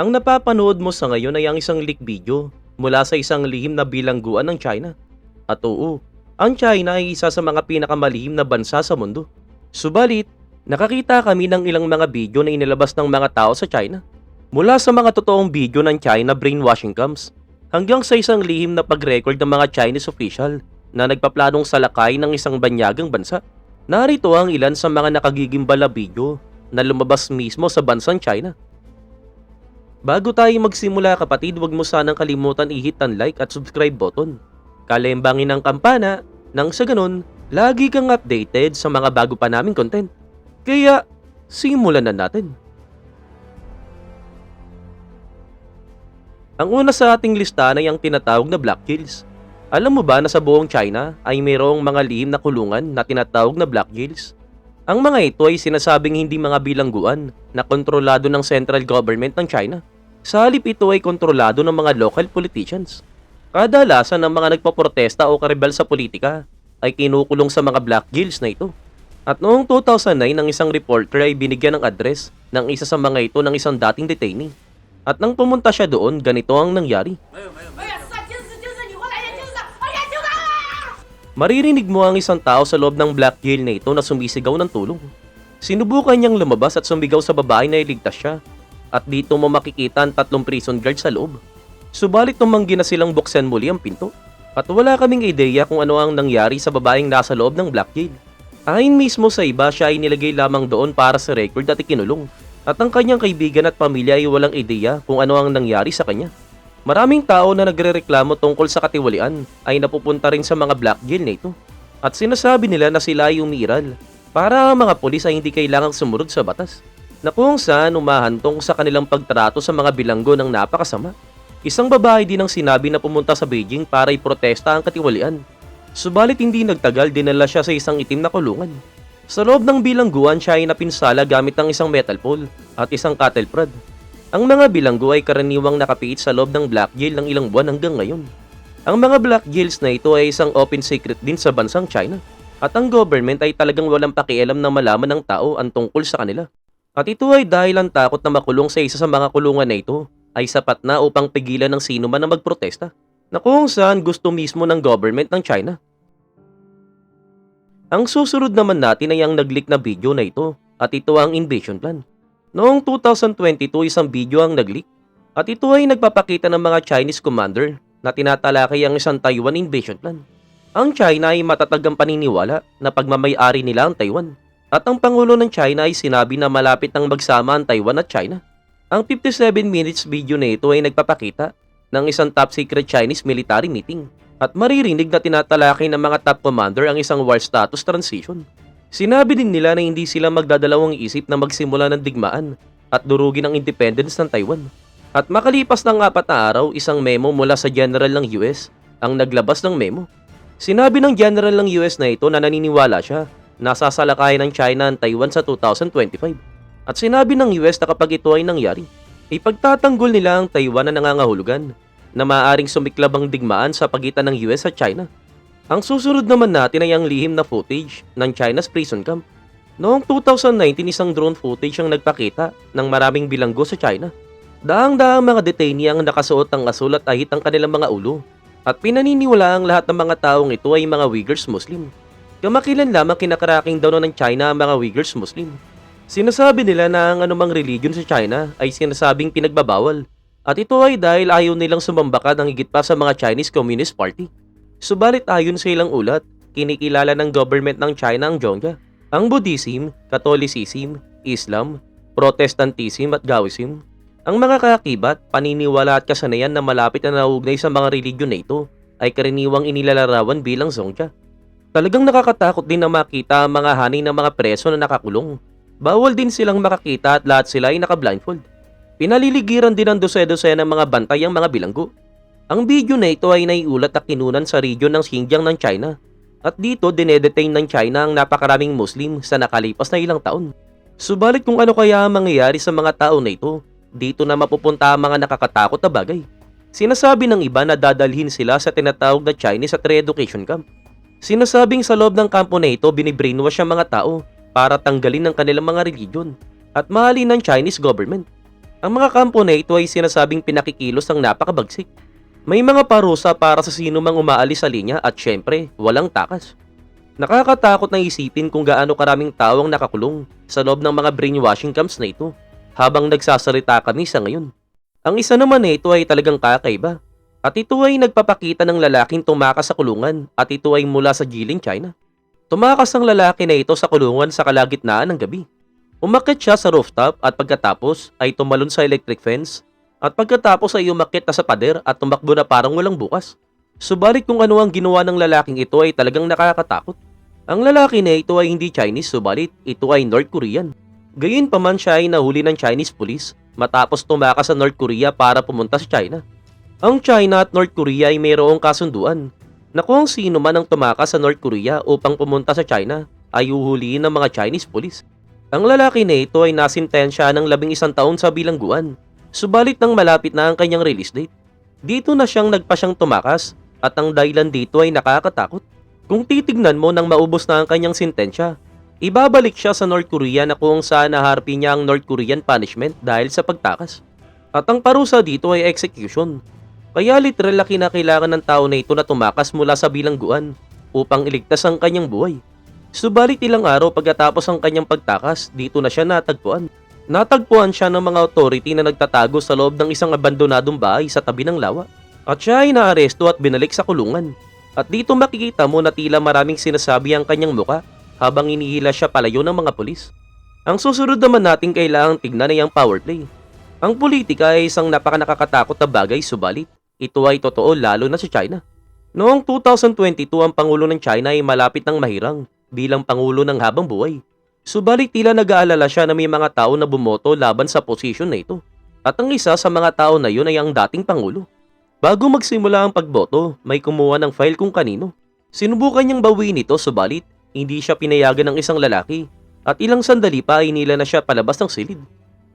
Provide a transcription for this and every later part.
Ang napapanood mo sa ngayon ay ang isang leak video mula sa isang lihim na bilangguan ng China. At oo, ang China ay isa sa mga pinakamalihim na bansa sa mundo. Subalit, nakakita kami ng ilang mga video na inilabas ng mga tao sa China. Mula sa mga totoong video ng China brainwashing camps, hanggang sa isang lihim na pag-record ng mga Chinese official na nagpaplanong salakay ng isang banyagang bansa. Narito ang ilan sa mga nakagigimbal na video na lumabas mismo sa bansang China. Bago tayo magsimula kapatid, huwag mo sanang kalimutan i-hit ang like at subscribe button. Kalembangin ang kampana nang sa ganun, lagi kang updated sa mga bago pa naming content. Kaya, simulan na natin. Ang una sa ating listahan ay ang tinatawag na Black Hills. Alam mo ba na sa buong China ay mayroong mga lihim na kulungan na tinatawag na Black Hills? Ang mga ito ay sinasabing hindi mga bilangguan na kontrolado ng central government ng China. Sa halip ito ay kontrolado ng mga local politicians. Kadalasan ang mga nagpaprotesta o karibal sa politika ay kinukulong sa mga black guilds na ito. At noong 2009, ang isang reporter ay binigyan ng address ng isa sa mga ito ng isang dating detainee. At nang pumunta siya doon, ganito ang nangyari. Maririnig mo ang isang tao sa loob ng black jail na ito na sumisigaw ng tulong. Sinubukan niyang lumabas at sumigaw sa babae na iligtas siya at dito mo makikita ang tatlong prison guard sa loob. Subalit tumanggi na silang buksan muli ang pinto. At wala kaming ideya kung ano ang nangyari sa babaeng nasa loob ng Black Jail. Ayon mismo sa iba, siya ay nilagay lamang doon para sa record at ikinulong. At ang kanyang kaibigan at pamilya ay walang ideya kung ano ang nangyari sa kanya. Maraming tao na nagrereklamo tungkol sa katiwalian ay napupunta rin sa mga black jail na ito. At sinasabi nila na sila ay umiiral para ang mga pulis ay hindi kailangang sumunod sa batas. Na kung saan umahantong sa kanilang pagtrato sa mga bilanggo ng napakasama. Isang babae din ang sinabi na pumunta sa Beijing para iprotesta ang katiwalian. Subalit hindi nagtagal dinala siya sa isang itim na kulungan. Sa loob ng bilangguan siya ay napinsala gamit ng isang metal pole at isang cattle prod. Ang mga bilanggo ay karaniwang nakapiit sa loob ng black jail ng ilang buwan hanggang ngayon. Ang mga black jails na ito ay isang open secret din sa bansang China. At ang government ay talagang walang pakialam na malaman ng tao ang tungkol sa kanila. At ito ay dahil ang takot na makulong sa isa sa mga kulungan na ito ay sapat na upang pigilan ng sino man na magprotesta na kung saan gusto mismo ng government ng China. Ang susunod naman natin ay ang nag-leak na video na ito at ito ang invasion plan. Noong 2022 isang video ang nag-leak at ito ay nagpapakita ng mga Chinese commander na tinatalakay ang isang Taiwan invasion plan. Ang China ay matatag ang paniniwala na pagmamayari nila ang Taiwan at ang Pangulo ng China ay sinabi na malapit nang magsama ang Taiwan at China. Ang 57 minutes video na ito ay nagpapakita ng isang top secret Chinese military meeting at maririnig na tinatalakay ng mga top commander ang isang war status transition. Sinabi din nila na hindi sila magdadalawang isip na magsimula ng digmaan at durugin ang independence ng Taiwan. At makalipas ng apat na araw, isang memo mula sa general ng US ang naglabas ng memo. Sinabi ng general ng US na ito na naniniwala siya na sasalakayan ng China ang Taiwan sa 2025. At sinabi ng US na kapag ito ay nangyari, ipagtatanggol nila ang Taiwan na nangangahulugan na maaaring sumiklab ang digmaan sa pagitan ng US at China. Ang susunod naman natin ay ang lihim na footage ng China's prison camp. Noong 2019, isang drone footage ang nagpakita ng maraming bilanggo sa China. Daang-daang mga detainee ang nakasuot ng asul at ahit ang kanilang mga ulo. At pinaniniwala ang lahat ng mga taong ito ay mga Uyghurs Muslim. Kamakilan lamang kinakaraking daw ng China ang mga Uyghurs Muslim. Sinasabi nila na ang anumang religion sa China ay sinasabing pinagbabawal. At ito ay dahil ayaw nilang sumambaka ng higit pa sa mga Chinese Communist Party. Subalit ayon sa ilang ulat, kinikilala ng government ng China ang Zhongya, ang Buddhism, Catholicism, Islam, Protestantism at Taoism. Ang mga kaakibat, paniniwala at kasanayan na malapit na nauugnay sa mga religion na ito ay karaniwang inilalarawan bilang Zhongya. Talagang nakakatakot din na makita ang mga hani ng mga preso na nakakulong. Bawal din silang makakita at lahat sila ay naka-blindfold. Pinaliligiran din ng dose-dose ng mga bantay ang mga bilanggo. Ang video na ito ay naiulat at kinunan sa region ng Xinjiang ng China. At dito dinedetain ng China ang napakaraming Muslim sa nakalipas na ilang taon. Subalit kung ano kaya ang mangyayari sa mga tao na ito, dito na mapupunta ang mga nakakatakot na bagay. Sinasabi ng iba na dadalhin sila sa tinatawag na Chinese at re-education camp. Sinasabing sa loob ng kampo na ito binibrainwash ang mga tao para tanggalin ang kanilang mga religion at mahalin ng Chinese government. Ang mga kampo na ito ay sinasabing pinakikilos ang napakabagsik. May mga parusa para sa sino mang umaalis sa linya at syempre, walang takas. Nakakatakot na isipin kung gaano karaming tao ang nakakulong sa loob ng mga brainwashing camps na ito habang nagsasalita kami sa ngayon. Ang isa naman nito ay talagang kakaiba at ito ay nagpapakita ng lalaking tumakas sa kulungan at ito ay mula sa Jilin, China. Tumakas ang lalaki na ito sa kulungan sa kalagitnaan ng gabi. Umakit siya sa rooftop at pagkatapos ay tumalon sa electric fence at pagkatapos ay umakit na sa pader at tumakbo na parang walang bukas. Subalit kung ano ang ginawa ng lalaking ito ay talagang nakakatakot. Ang lalaki na ito ay hindi Chinese subalit ito ay North Korean. Gayunpaman siya ay nahuli ng Chinese police matapos tumakas sa North Korea para pumunta sa China. Ang China at North Korea ay mayroong kasunduan na kung sino man ang tumakas sa North Korea upang pumunta sa China ay uhuliin ng mga Chinese police. Ang lalaki na ito ay nasintensya ng labing isang taon sa bilangguan. Subalit nang malapit na ang kanyang release date. Dito na siyang nagpa siyang tumakas at ang dahilan dito ay nakakatakot. Kung titignan mo nang maubos na ang kanyang sintensya, ibabalik siya sa North Korea na kung saan naharpi niya ang North Korean punishment dahil sa pagtakas. At ang parusa dito ay execution. Kaya literal na kinakailangan ng tao na ito na tumakas mula sa bilangguan upang iligtas ang kanyang buhay. Subalit ilang araw pagkatapos ang kanyang pagtakas, dito na siya natagpuan. Natagpuan siya ng mga authority na nagtatago sa loob ng isang abandonadong bahay sa tabi ng lawa. At siya ay naaresto at binalik sa kulungan. At dito makikita mo na tila maraming sinasabi ang kanyang muka habang inihila siya palayo ng mga pulis. Ang susunod naman natin kailangang tignan ay ang power play. Ang politika ay isang napakanakakatakot na bagay subalit ito ay totoo lalo na sa China. Noong 2022 ang Pangulo ng China ay malapit ng mahirang bilang Pangulo ng habang buhay. Subalit tila nag-aalala siya na may mga tao na bumoto laban sa posisyon na ito. At ang isa sa mga tao na yun ay ang dating Pangulo. Bago magsimula ang pagboto, may kumuha ng file kung kanino. Sinubukan niyang bawiin ito subalit hindi siya pinayagan ng isang lalaki at ilang sandali pa ay nila na siya palabas ng silid.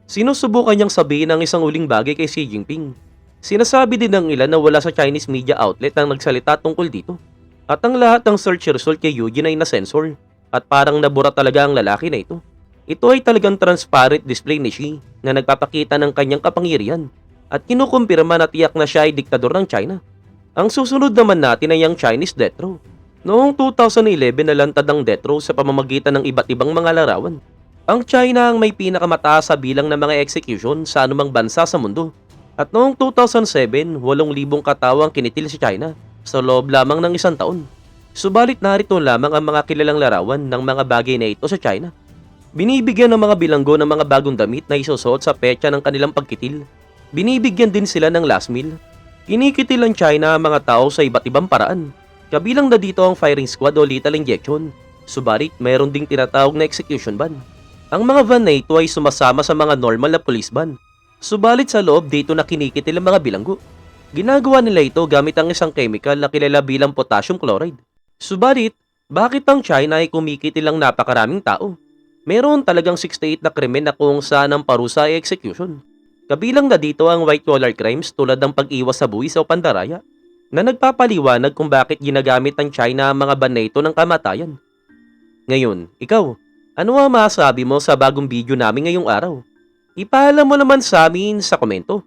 Sinusubukan niyang sabihin ang isang uling bagay kay Xi Jinping. Sinasabi din ng ilan na wala sa Chinese media outlet ang nagsalita tungkol dito. At ang lahat ng search result kay Eugene ay na-sensor at parang nabura talaga ang lalaki na ito. Ito ay talagang transparent display ni Xi na nagpapakita ng kanyang kapangyarihan at kinukumpirma na tiyak na siya ay diktador ng China. Ang susunod naman natin ay ang Chinese death row. Noong 2011 nalantad ang death row sa pamamagitan ng iba't ibang mga larawan. Ang China ang may pinakamataas sa bilang ng mga execution sa anumang bansa sa mundo. At noong 2007, 8,000 katao ang kinitil sa China sa loob lamang ng isang taon. Subalit narito lamang ang mga kilalang larawan ng mga bagay na ito sa China. Binibigyan ng mga bilanggo ng mga bagong damit na isusuot sa petsa ng kanilang pagkitil. Binibigyan din sila ng last meal. Kinikitil ang China ang mga tao sa iba't ibang paraan. Kabilang na dito ang firing squad o lethal injection. Subalit mayroon ding tinatawag na execution ban. Ang mga van na ito ay sumasama sa mga normal na police ban. Subalit sa loob dito na kinikitil ang mga bilanggo. Ginagawa nila ito gamit ang isang chemical na kilala bilang potassium chloride. Subalit, bakit ang China ay kumikitil ang napakaraming tao? Meron talagang 68 na krimen na kung saan ang parusa ay execution. Kabilang na dito ang white-collar crimes tulad ng pag-iwas sa buwis o pandaraya na nagpapaliwanag kung bakit ginagamit ng China ang mga ban ng kamatayan. Ngayon, ikaw, ano ang masasabi mo sa bagong video namin ngayong araw? Ipaalam mo naman sa amin sa komento.